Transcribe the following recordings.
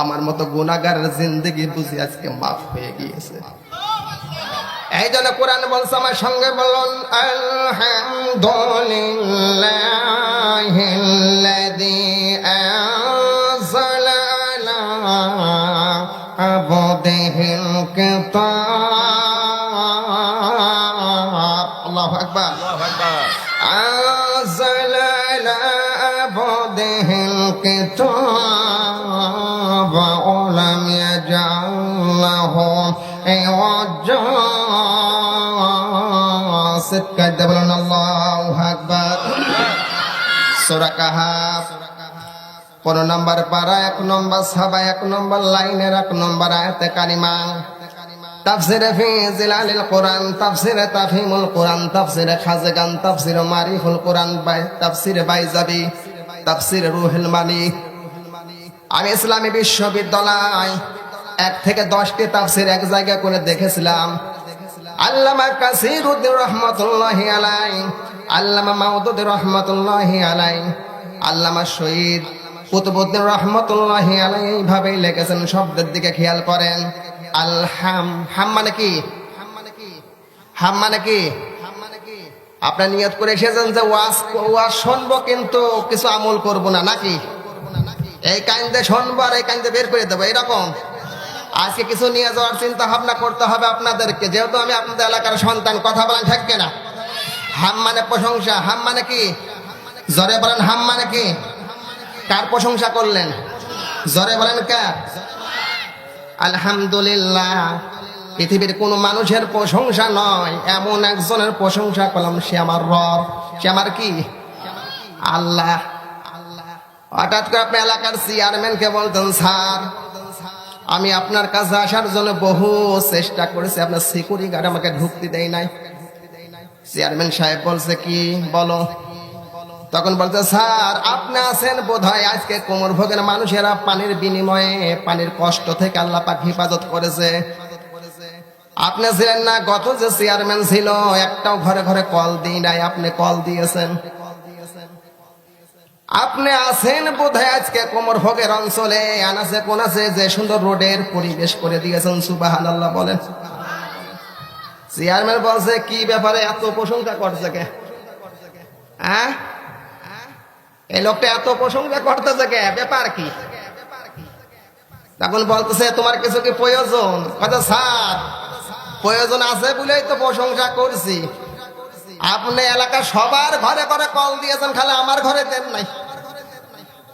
আমার মতো গুনাহগারের জিন্দগি বুঝি আজকে মাফ হয়ে গিয়েছে। এই জন্য কোরআন বলছে, আমার সঙ্গে বলুন الكتاب ولم يجعل له عوجا صدق دبلنا الله أكبر سورة কাহাফ পনেরো নম্বর পারা এক নম্বর সাবা এক নম্বর লাইনের এক নম্বর আয়াতে কারিমা তাফসির ফি জিলালিল কোরআন তাফসির তাফহিমুল কোরআন তাফসির খাজগান তাফসির মারিফুল কোরআন বাই তাফসির বাইজাবি তাফসির রুহুল মানি। আমি ইসলামী বিশ্ববিদ্যালয়, এক থেকে দশটি তাফসির এক জায়গায় করে দেখেছিলাম। আল্লামা কাসিরুদ্দিন রহমতুল্লাহি আলাই আল্লামা মাউদুদ রহমতুল্লাহি আলাই আল্লামা শহীদ কুতুবুদ্দিন রহমতুল্লাহি আলাই এইভাবেই লিখেছেন, শব্দের দিকে খেয়াল করেন। আলহাম হাম মানে কি? হাম মানে কি? আপনার নিয়ত করে এসেছেন যে ওয়াজ ওয়াজ শুনব কিন্তু কিছু আমল করব না, নাকি? এই কাইন্দে শুনব আর এই কাইন্দে বের করে দেবো, এরকম? আজকে কিছু নিয়ে যাওয়ার চিন্তা ভাবনা করতে হবে আপনাদেরকে, যেহেতু আমি আপনাদের এলাকার সন্তান, কথা বলেন থাকবে না হাম মানে প্রশংসা, হাম মানে কি? জরে বলেন হাম মানে কি? কার প্রশংসা করলেন? জরে বলেন কার? আলহামদুলিল্লাহ। পৃথিবীর কোন মানুষের প্রশংসা নয়। এমন একজনের প্রশংসা করলাম, সে আমার রব। সে আমার কি? আল্লাহ। হঠাৎ করে আপনার এলাকার চেয়ারম্যানকে বলতেন, স্যার, আমি আপনার কাছে আসার জন্য বহু চেষ্টা করেছি। আপনার সিকিউরিটি গার্ড আমাকে ঢুকতে দেয় নাই। চেয়ারম্যান সাহেব বলছে, কি? বলো। তখন বলছে, স্যার, আপনি আছেন বোধ হয় আজকে কোমর ভোগের মানুষেরা পানির বিনিময়ে, পানির কষ্ট থেকে আল্লাহ পাক হেফাজত করেছে। আপনি ছিলেন না, গত যে চেয়ারম্যান ছিল, একটাও ঘরে ঘরে কল দিই নাই, আপনি কল দিয়েছেন। আপনি আছেন বোধহয় আজকে কোমর ভোগের অঞ্চলে আনাসে কোনাসে যে সুন্দর রোডের পরিবেশ করে দিয়েছেন সুবাহান আল্লাহ বলেন। চেয়ারম্যান বলছে, কি ব্যাপারে এত প্রশংসা করছে কে? হ্যাঁ? এই লোকটা এত প্রশংসা করতেছে কে? ব্যাপার কি? তখন বলতেছে, তোমার কিছু কি প্রয়োজন? কথা স্যার প্রয়োজন আছে বলেই তো প্রশংসা করছি। আপনি এলাকা সবার ঘরে ঘরে কল দিয়েছেন, খালি আমার ঘরে দেন নাই।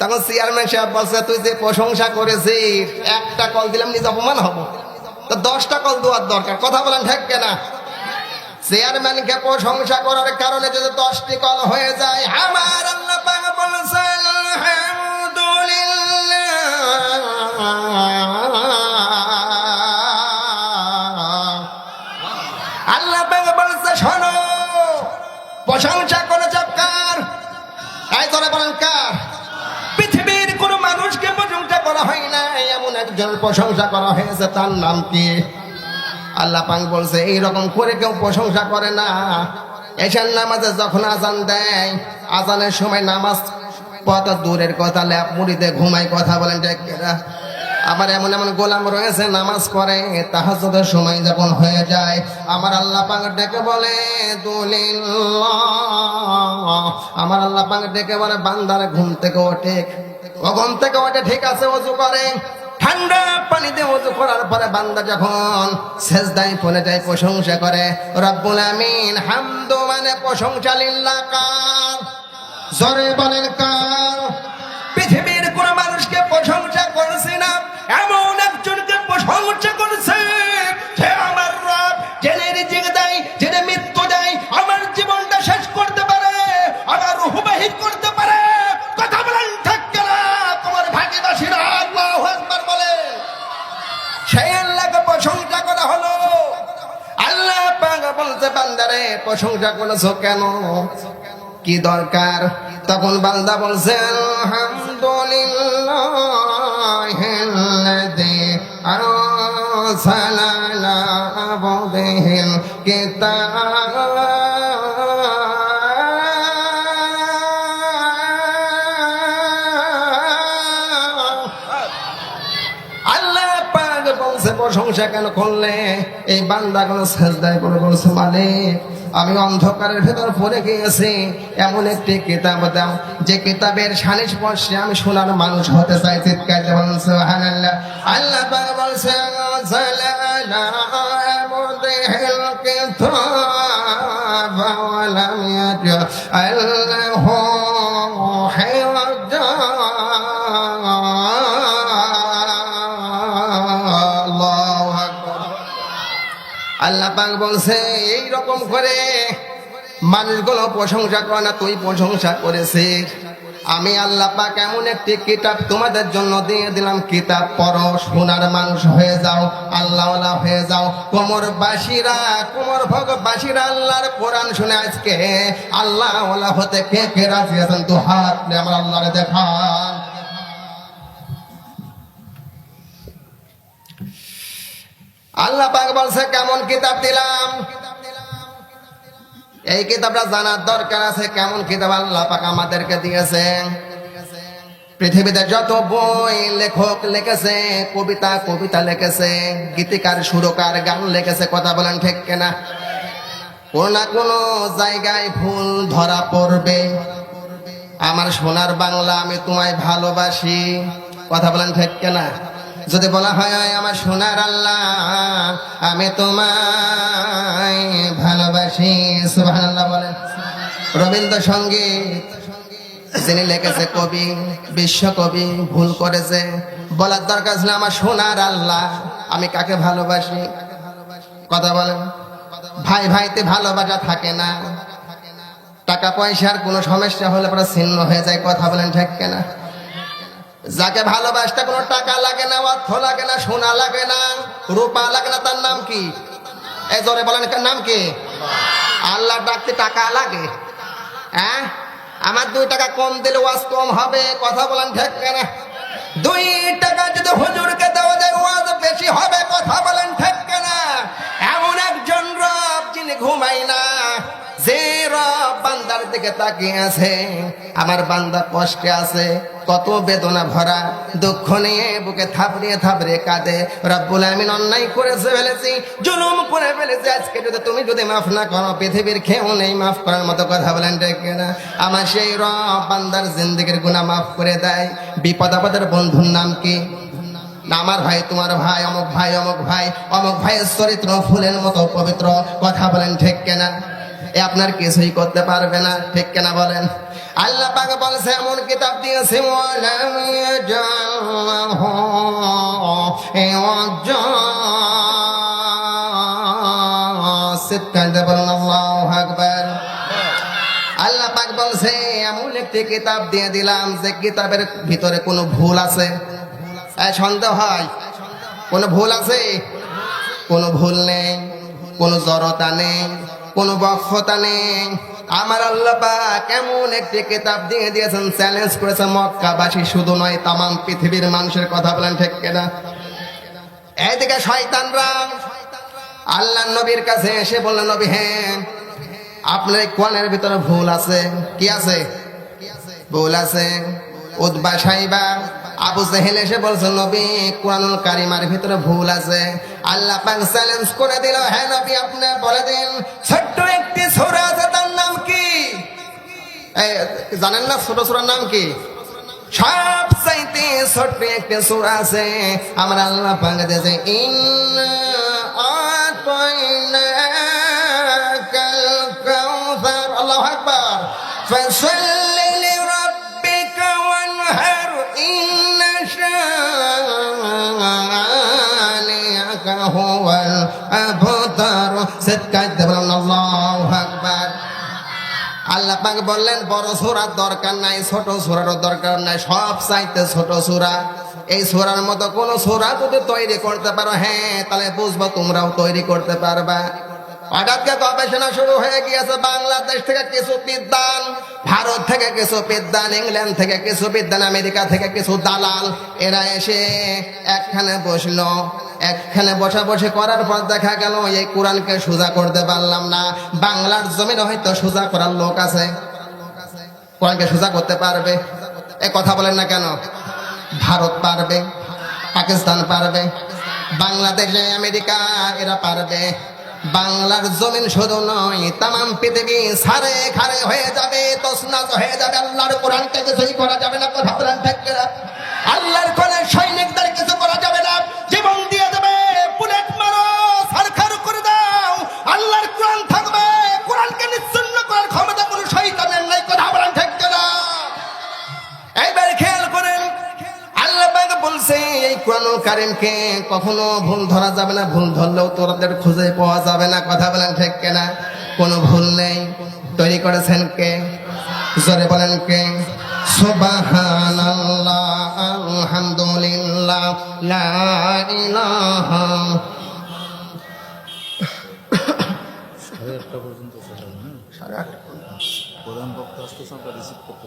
তখন চেয়ারম্যান সাহেব বলছে, তুই যে প্রশংসা করেছিস, একটা কল দিলাম, নিজে অপমান হব। তো দশটা কল দেওয়ার দরকার, কথা বলেন ঠিক কেনা? চেয়ারম্যানকে প্রশংসা করার কারণে যদি দশটি কল হয়ে যায়, আমার পাক প্রশংসা করা হয়েছে তার নাম কি? আল্লাহ পাক বলছে, এইরকম করে কেউ প্রশংসা করে না। এশার নামাজে যখন আজান দেয়, আজানের সময় নামাজ কত দূরের কথা, ল্যাপ মুড়িতে ঘুমাই কথা বলেন? আবার এমন এমন গোলাম রয়েছে, নামাজ পড়ে, তাহাজ্জুদের সময় যখন হয়ে যায়, আমার আল্লাহ পাক ডেকে বলে আমার আল্লাহ পাক ডেকে বলে, বান্দার ঘুম থেকে ওঠে। ঘুম থেকে ওঠে, ঠিক আছে ওযু করে। ঠান্ডা পানিতে ওযু করার পরে বান্দা যখন সেজদায় পড়ে যায়, প্রশংসা করে, রব্বুল আমিন, হামদু মানে প্রশংসা লিল্লাহ কার, জরে বলেন কার। পৃথিবীর কোন মানুষকে প্রশংসা করছি না, এমন একজনকে প্রশংসা করছে প্রশংসা করেছ কেন? কি দরকার? তখন বান্দা বলছে আলহামদুলিল্লাহ প্রশংসা কেন করলে? এই বান্দা কোন সেজদায় করে বলছে মালিক আমি অন্ধকারের ভেতর পড়ে গিয়েছি। এমন একটি কিতাব দাও, যে কিতাবের সানিস স্পর্শে আমি সোনার মানুষ হতে চাই। চিৎকার সুবহানাল্লাহ। আল্লাহ পাক বলছে "আনজালনা মুদিহিল কিতাব ওয়ালাম ইয়াজআলহু আল্লাহু পাক বলছে, এই রকম করে মানুষগুলো প্রশংসা করে না তুই প্রশংসা করেছিস আমি আল্লাহ পাক এমন একটি কিতাব তোমাদের জন্য দিয়ে দিলাম। কিতাব পড়ো, সোনার মানুষ হয়ে যাও আল্লাহ হয়ে যাও। কোমর বাসিরা কোমর ভগ বাসিরা আল্লাহর কোরআন শুনে আজকে আল্লাহ হতে কে কে রাজি আছেন? তো হাত আমার আল্লাহরে দেখান। আল্লাহ পাক বলছে, কেমন কিতাব দিলাম? এই কিতাবটা জানার দরকার আছে, কেমন কিতাব আল্লাহ পাক আমাদেরকে দিয়েছে। পৃথিবীতে যত বই লেখক লিখেছে, কবিতা কবিতা লিখেছে, গীতিকার, সুরকার, গান লিখেছে, কথা বলেন ঠিক কেনা? কোন না কোনো জায়গায় ভুল ধরা পড়বে। আমার সোনার বাংলা আমি তোমায় ভালোবাসি, কথা বলেন ঠিক কেনা? যদি বলা হয় আমার সোনার আল্লাহ, আমি তোমায় ভালোবাসি। সুবহানাল্লাহ বলেন। রবীন্দ্রসঙ্গীত, যিনি লিখেছে কবি, বিশ্বকবি, ভুল করেছে, বলার দরকার ছিল আমার সোনার আল্লাহ, আমি কাকে ভালোবাসি? কথা বলেন। ভাই ভাইতে ভালোবাসা থাকে না। টাকা পয়সার কোনো সমস্যা হলে পরে ছিন্ন হয়ে যায়, কথা বলেন ঠিক কেনা? যাকে ভালোবাসতে কোনো টাকা লাগে না, অর্থ লাগে না, সোনা লাগে না, রূপা লাগে না, তার নাম কি? এই জোরে বলেন, তার নাম কি? আল্লাহ ডাকতে টাকা লাগে। হ্যাঁ? আমার দুই টাকা কম দিলে ওয়াজ কম হবে, কথা বলেন ঠিক কেনা? দুই টাকা যদি হুজুরকে দেওয়া যায়, ওয়াজ বেশি হবে, কথা বলেন ঠিক কেনা? এমন একজন রব যিনি ঘুমাই না দিকে তাকিয়ে আছে। আমার বান্দা কষ্টে আছে, কত বেদনা ভরা, দুঃখ নিয়ে বুকে থাপড়িয়ে থাপড়িয়ে কাঁদে। রব্বুল আমিন অন্যায় করেছে ফেলেছি, জুলুম করে ফেলেছি। আজকে যদি তুমি যদি মাফ না করো, পৃথিবীর খেয়েও নেই মাফ করার মতো কথা বলেন ডেকে না আমার সেই রব বান্দার জিন্দিগির গুণা মাফ করে দেয়। বিপদ আপদের বন্ধুর নাম কি? আমার ভাই, তোমার ভাই, অমুক ভাই অমুক ভাই, অমুক ভাইয়ের চরিত্র ফুলের মতো পবিত্র। কথা বলেন ঠিক কেনা? এ আপনার কিছুই করতে পারবে না, ঠিক কেনা বলেন? আল্লাহ পাক বলছে, এমন কিতাব দিয়েছে সিদকান বলেন, আল্লাহু আকবার। আল্লাহ পাক বলছে, এমন একটি কিতাব দিয়ে দিলাম যে কিতাবের ভিতরে কোনো ভুল আছে। সন্দেহ হয়? কোনো ভুল আছে? কোনো ভুল নেই, কোনো জড়তা নেই কোনো বক্ষতা নেই। আমার আল্লাহ পাক এমন একটি কিতাব দিয়ে দিয়েছেন চ্যালেঞ্জ করেছে মক্কাবাসী, শুধু নয়, তামাম পৃথিবীর মানুষের কথা বলেন, ঠিক কিনা? এইদিকে শয়তানরা, আল্লাহ নবীর কাছে এসে বললেন, নবী হ্যাঁ আপনার কোয়ানের ভিতরে ভুল আছে। কি আছে? ভুল আছে। উদ্বা সাইবা আবু জেহেল এসে বলছে, নবী, কোরআনুল কারিমার ভিতরে ভুল আছে। আল্লাহ পাক চ্যালেঞ্জ করে দিল হ্যাঁ নবী, আপনি বলে দিন। ছোট্ট একটি সূরা আছে, তার নাম কি? জানেন না ছোট সূরার নাম কি? সব চাইতে ছোট্ট একটি সূরা আছে। আমরা আল্লাহ পাক দিয়েছে ইন সিদকাত দেবেন আল্লাহু পাক বললেন, বড় সূরার দরকার নাই, ছোট সূরারও দরকার নাই, সব চাইতে ছোট সূরা। এই সূরার মতো কোন সূরা যদি তৈরি করতে পারো হ্যাঁ তাহলে বুঝব তোমরাও তৈরি করতে পারবা। হঠাৎ গবেষণা শুরু হয়ে গিয়েছে, বাংলাদেশ থেকে কিছু বিদ্যান ভারত থেকে কিছু বিদ্যান ইংল্যান্ড থেকে কিছু বিদ্যান আমেরিকা থেকে কিছু দালাল, এরা এসে একখানে বসল। একখানে বসা বসে করার পর দেখা গেল, এই কোরআনকে সোজা করতে পারলাম না। বাংলার জমিনে হয়তো সোজা করার লোক আছে। কোরআনকে সোজা করতে পারবে। এ কথা বলেন না কেন? ভারত পারবে, পাকিস্তান পারবে, বাংলাদেশে আমেরিকা, এরা পারবে। বাংলার জমিন শুধু নয়, তামাম পৃথিবী সারে খারে হয়ে যাবে হয়ে যাবে। আল্লাহর কোরআনকে কিছুই করা যাবে না কথা বলেন ঠিক আল্লাহর কোরআনের সৈনিকদের কোরআনুল কারিমকে কখনো ভুল ধরা যাবে না ভুল ধরলেও তোরাদের খুঁজে পাওয়া যাবে না। কথা বলেন ঠিক কেনা? কোনো ভুল নেই। তৈরি করেছেন কে? জোরে বলেন কে? সুবহানাল্লাহ আলহামদুলিল্লাহ লা ইলাহা। প্রধান বক্তা রিসিভ করতে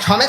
সমস্যা